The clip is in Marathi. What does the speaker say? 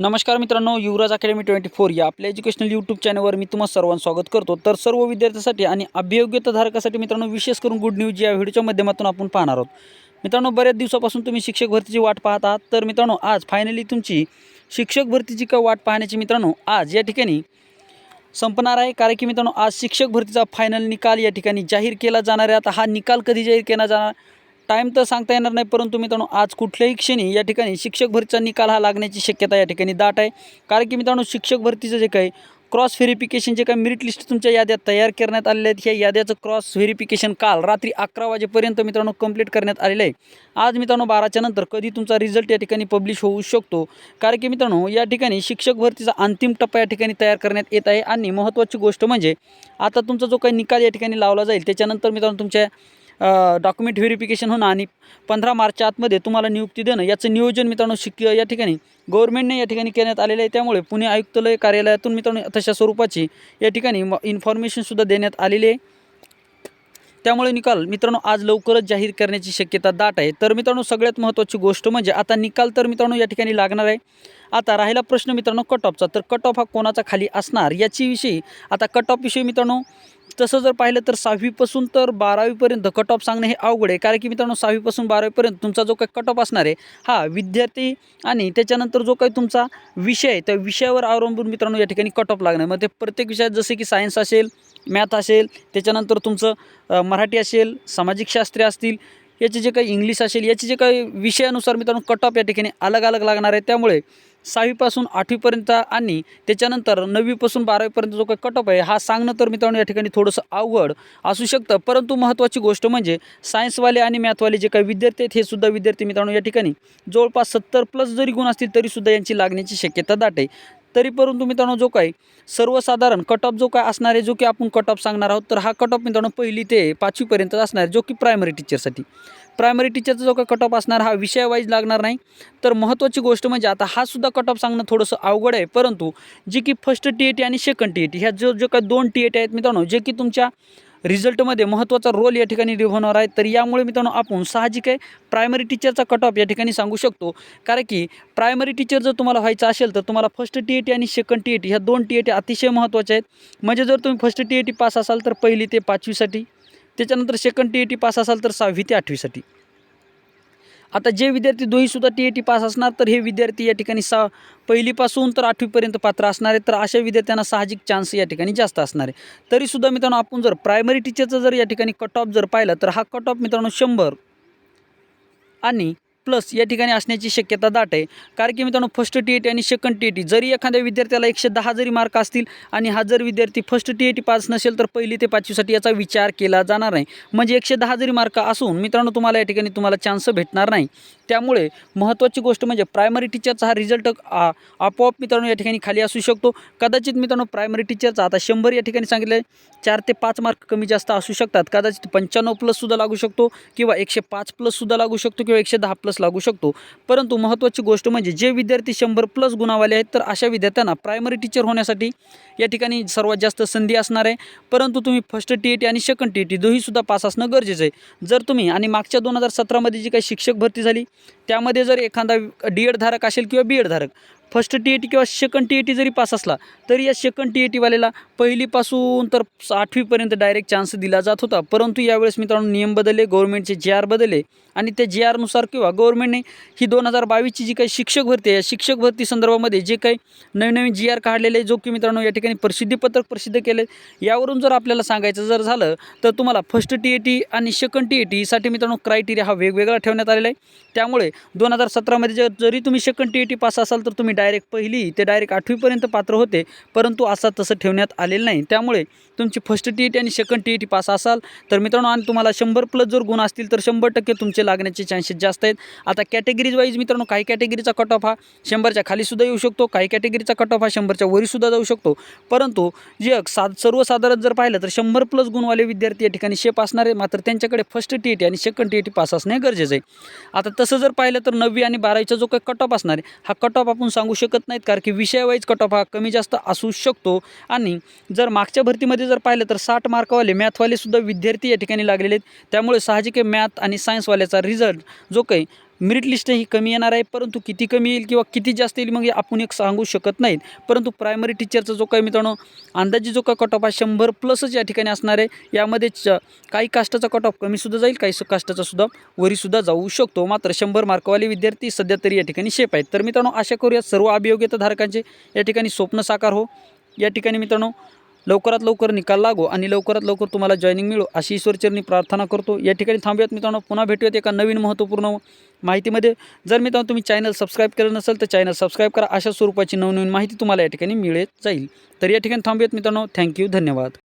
नमस्कार मित्रांनो युवराज अकॅडमी ट्वेंटी फोर या आपल्या एज्युकेशनल यूट्यूब चॅनलवर मी तुम्हाला सर्वांचं स्वागत करतो. तर सर्व विद्यार्थ्यांसाठी आणि अभियोग्यताधारकासाठी मित्रांनो विशेष करून गुड न्यूज या व्हिडिओच्या माध्यमातून आपण पाहणार आहोत. मित्रांनो बऱ्याच दिवसापासून तुम्ही शिक्षक भरतीची वाट पाहत आहात. तर मित्रांनो आज फायनली तुमची शिक्षक भरतीची का वाट पाहण्याची मित्रांनो आज या ठिकाणी संपणार आहे. कारण की मित्रांनो आज शिक्षक भरतीचा फायनल निकाल या ठिकाणी जाहीर केला जाणार आहे. आता हा निकाल कधी जाहीर केला जाणार? टाईम तर सांगता येणार नाही परंतु मित्रांनो आज कुठल्याही क्षणी या ठिकाणी शिक्षक भरतीचा निकाल हा लागण्याची शक्यता या ठिकाणी दाट आहे. कारण की मित्रांनो शिक्षक भरतीचं जे काही क्रॉस व्हेरिफिकेशन जे काही मेरिट लिस्ट तुमच्या याद्यात तयार करण्यात आलेले आहेत ह्या याद्याचं क्रॉस व्हेरिफिकेशन काल रात्री अकरा वाजेपर्यंत मित्रांनो कंप्लीट करण्यात आलेलं आहे. आज मित्रांनो बाराच्या नंतर कधी तुमचा रिझल्ट या ठिकाणी पब्लिश होऊ शकतो? कारण की मित्रांनो या ठिकाणी शिक्षक भरतीचा अंतिम टप्पा या ठिकाणी तयार करण्यात येत आहे. आणि महत्त्वाची गोष्ट म्हणजे आता तुमचा जो काही निकाल या ठिकाणी लावला जाईल त्याच्यानंतर मित्रांनो तुमच्या डॉक्युमेंट व्हेरिफिकेशन होणं आणि पंधरा मार्चच्या आतमध्ये तुम्हाला नियुक्ती देणं याचं नियोजन मित्रांनो शिक या ठिकाणी. गव्हर्नमेंटने या ठिकाणी करण्यात आलेलं आहे. त्यामुळे पुणे आयुक्तालय कार्यालयातून मित्रांनो तशा स्वरूपाची या ठिकाणी इन्फॉर्मेशनसुद्धा देण्यात आलेली आहे. त्यामुळे निकाल मित्रांनो आज लवकरच जाहीर करण्याची शक्यता दाट आहे. तर मित्रांनो सगळ्यात महत्त्वाची गोष्ट म्हणजे आता निकाल तर मित्रांनो या ठिकाणी लागणार आहे. आता राहिला प्रश्न मित्रांनो कट ऑफचा तर कट ऑफ हा कोणाचा खाली असणार याची विषयी आता कट ऑफविषयी मित्रांनो तसं जर पाहिलं तर सहावीपासून तर बारावीपर्यंत कट ऑफ सांगणं हे अवघड आहे. कारण की मित्रांनो सहावीपासून बारावीपर्यंत तुमचा जो काही कट ऑफ असणार आहे हा विद्यार्थी आणि त्याच्यानंतर जो काही तुमचा विषय आहे त्या विषयावर अवलंबून मित्रांनो या ठिकाणी कट ऑफ लागणार मग ते प्रत्येक विषयात जसे की सायन्स असेल मॅथ असेल त्याच्यानंतर तुमचं मराठी असेल सामाजिक शास्त्रे असतील याचे जे काही इंग्लिश असेल याचे जे काही विषयानुसार मित्रांनो कट ऑफ या ठिकाणी अलग अलग लागणार आहे. त्यामुळे सहावीपासून आठवीपर्यंत आणि त्याच्यानंतर नववीपासून बारावीपर्यंत जो काही कटअप आहे हा सांगणं तर मित्रांनो या ठिकाणी थोडंसं अवघड असू शकतं. परंतु महत्त्वाची गोष्ट म्हणजे सायन्सवाले आणि मॅथवाले जे काही विद्यार्थी आहेत हे सुद्धा विद्यार्थी मित्रांनो या ठिकाणी जवळपास सत्तर प्लस जरी गुण असतील तरीसुद्धा यांची लागण्याची शक्यता दाट आहे. तरी परंतु मित्रांनो जो काही सर्वसाधारण कट ऑफ जो काय असणार आहे जो की आपण कट ऑफ सांगणार आहोत तर हा कट ऑफ मित्रांनो पहिली ते पाचवीपर्यंत असणार आहे जो की प्रायमरी टीचरसाठी प्रायमरी टीचरचा जो काही कट ऑफ असणार हा विषय वाईज लागणार नाही. तर महत्त्वाची गोष्ट म्हणजे आता हा सुद्धा कट ऑफ सांगणं थोडंसं अवघड आहे. परंतु जे की फर्स्ट टी ए टी आणि सेकंड टी ए टी ह्या जो जो काही दोन टी ए टी आहेत मित्रांनो जे की तुमच्या रिझल्टमध्ये महत्त्वाचा रोल या ठिकाणी निभावणार आहे. तर यामुळे मित्रांनो आपण साहजिक आहे. प्रायमरी टीचरचा कट ऑफ या ठिकाणी सांगू शकतो. कारण की प्रायमरी टीचर जर तुम्हाला व्हायचं असेल तर तुम्हाला फर्स्ट टी ए टी आणि सेकंड टी ए टी ह्या दोन टी ए टी अतिशय महत्त्वाच्या आहेत. म्हणजे जर तुम्ही first T A T pass असाल तर पहिली ते पाचवीसाठी. त्याच्यानंतर second T A T pass असाल तर सहावी ते आठवीसाठी. आता जे विद्यार्थी दोहीसुद्धा टी ए टी पास असणार तर हे विद्यार्थी या ठिकाणी सा पहिलीपासून तर आठवीपर्यंत पात्र असणार आहे तर अशा विद्यार्थ्यांना साहजिक चान्स या ठिकाणी जास्त असणार आहे. तरीसुद्धा मित्रांनो आपण जर प्रायमरी टीचरचं जर या ठिकाणी कट ऑफ जर पाहिला तर हा कट ऑफ मित्रांनो शंभर. आणि प्लस या ठिकाणी असण्याची शक्यता दाट आहे. कारण की मित्रांनो फर्स्ट टी ए टी आणि सेकंड टी ए टी जरी एखाद्या विद्यार्थ्याला एकशे दहा जरी मार्क असतील आणि हा जर विद्यार्थी first T A T pass नसेल तर पहिली ते पाचवीसाठी याचा विचार केला जाणार नाही. म्हणजे एकशे दहा जरी मार्क असून मित्रांनो तुम्हाला या ठिकाणी तुम्हाला चान्स भेटणार नाही. त्यामुळे महत्त्वाची गोष्ट म्हणजे प्रायमरी टीचरचा हा रिझल्ट आपोआप मित्रांनो या ठिकाणी खाली असू शकतो. कदाचित मित्रांनो प्रायमरी टीचरचा आता शंभर या ठिकाणी सांगितलं आहे चार ते पाच मार्क कमी जास्त असू शकतात. कदाचित पंच्याण्णव प्लससुद्धा लागू शकतो किंवा एकशे पाच प्लससुद्धा लागू शकतो किंवा एकशे दहा प्लस लागू शकतो. परंतु महत्त्वाची गोष्ट म्हणजे जे विद्यार्थी शंभर प्लस गुणावाले आहेत तर अशा विद्यार्थ्यांना प्रायमरी टीचर होण्यासाठी या ठिकाणी सर्वात जास्त संधी असणार आहे. परंतु तुम्ही फर्स्ट टी ए टी आणि सेकंड टी ए टी दोहीसुद्धा पास असणं गरजेचं आहे. जर तुम्ही आणि मागच्या दोन हजार सतरामध्ये जी काही शिक्षक भरती झाली त्यामध्ये जर एखादा डी एड धारक असेल किंवा बी एड धारक फर्स्ट टी ए टी किंवा सेकंड टी ए टी जरी पास असला तरी या सेकंड टी ए टीवाल्याला पहिलीपासून तर आठवीपर्यंत डायरेक्ट चान्स दिला जात होता. परंतु यावेळेस मित्रांनो नियम बदलले गव्हर्नमेंटचे जे आर बदलले आणि त्या जे आरनुसार किंवा गव्हर्नमेंटने ही दोन हजार बावीसची जी काही शिक्षक भरती आहे या शिक्षक भरती संदर्भामध्ये जे काही नवीन नवीन जी आर काढलेले आहे जो की मित्रांनो या ठिकाणी प्रसिद्धीपत्रक प्रसिद्ध केले यावरून जर आपल्याला सांगायचं जर झालं तर तुम्हाला फर्स्ट टी ए टी आणि सेकंड टी ए टीसाठी मित्रांनो क्रायटेरिया हा वेगवेगळा ठेवण्यात आलेला आहे. त्यामुळे दोन हजार सतरामध्ये जर जरी तुम्ही second T A T pass असाल तर तुम्ही डायरेक्ट पहिली ते डायरेक्ट आठवीपर्यंत पात्र होते परंतु असा तसं ठेवण्यात आलेलं नाही. त्यामुळे तुमची फर्स्ट टी ई टी आणि second T E T pass असाल तर मित्रांनो आणि तुम्हाला शंभर प्लस जर गुण असतील तर शंभर टक्के तुमचे लागण्याचे चान्सेस जास्त आहेत. आता कॅटेगरीज वाईज मित्रांनो काही कॅटेगरीचा कट ऑफ हा शंभरच्या खालीसुद्धा येऊ शकतो काही कॅटेगरीचा कट ऑफ हा शंभरच्या वरीसुद्धा जाऊ शकतो. परंतु जे सा सर्वसाधारण जर पाहिलं तर शंभर प्लस गुणवाले विद्यार्थी या ठिकाणी शेप असणार आहे मात्र त्यांच्याकडे फर्स्ट टी ई टी आणि second T E T pass असणे गरजेचं आहे. आता तसं जर पाहिलं तर नववी आणि बारावीचा जो काही कट ऑफ असणार आहे हा कट ऑफ आपण सांगू शकत नाहीत कारण की विषयावाईज कट ऑफ हा कमी जास्त असू शकतो. आणि जर मागच्या भरतीमध्ये जर पाहिलं तर साठ मार्कवाले मॅथवाले सुद्धा विद्यार्थी या ठिकाणी लागलेले आहेत. त्यामुळे साहजिक मॅथ आणि सायन्सवाल्याचा रिझल्ट जो काही मेरिट लिस्ट ही कमी येणार आहे परंतु किती कमी येईल किंवा किती जास्त येईल मग आपण एक सांगू शकत नाहीत. परंतु प्रायमरी टीचरचा जो काही मित्रांनो अंदाजे जो का कट ऑफ हा शंभर प्लसच या ठिकाणी असणार आहे. यामध्ये काही कास्टाचा कट ऑफ कमीसुद्धा जाईल काही कास्टाचासुद्धा वरीसुद्धा जाऊ शकतो. मात्र शंभर मार्कवाले विद्यार्थी सध्या तरी या ठिकाणी शेप आहेत. तर मित्रांनो आशा करूया सर्व अभियोग्यताधारकांचे या ठिकाणी स्वप्न साकार हो. या ठिकाणी मित्रांनो लवकरात लवकर निकाल लागो आणि लवकरात लवकर तुम्हाला जॉईनिंग मिळो अशी ईश्वरचरणी प्रार्थना करतो. या ठिकाणी थांबूयात मित्रांनो. पुन्हा भेटूयात एका नवीन महत्त्वपूर्ण माहितीमध्ये. जर मित्रांनो तुम्ही चॅनल सबस्क्राईब केलं नसेल तर चॅनल सबस्क्राईब करा. अशा स्वरूपाची नवनवीन माहिती तुम्हाला या ठिकाणी मिळत जाईल. तर या ठिकाणी थांबूयात मित्रांनो. थँक्यू धन्यवाद.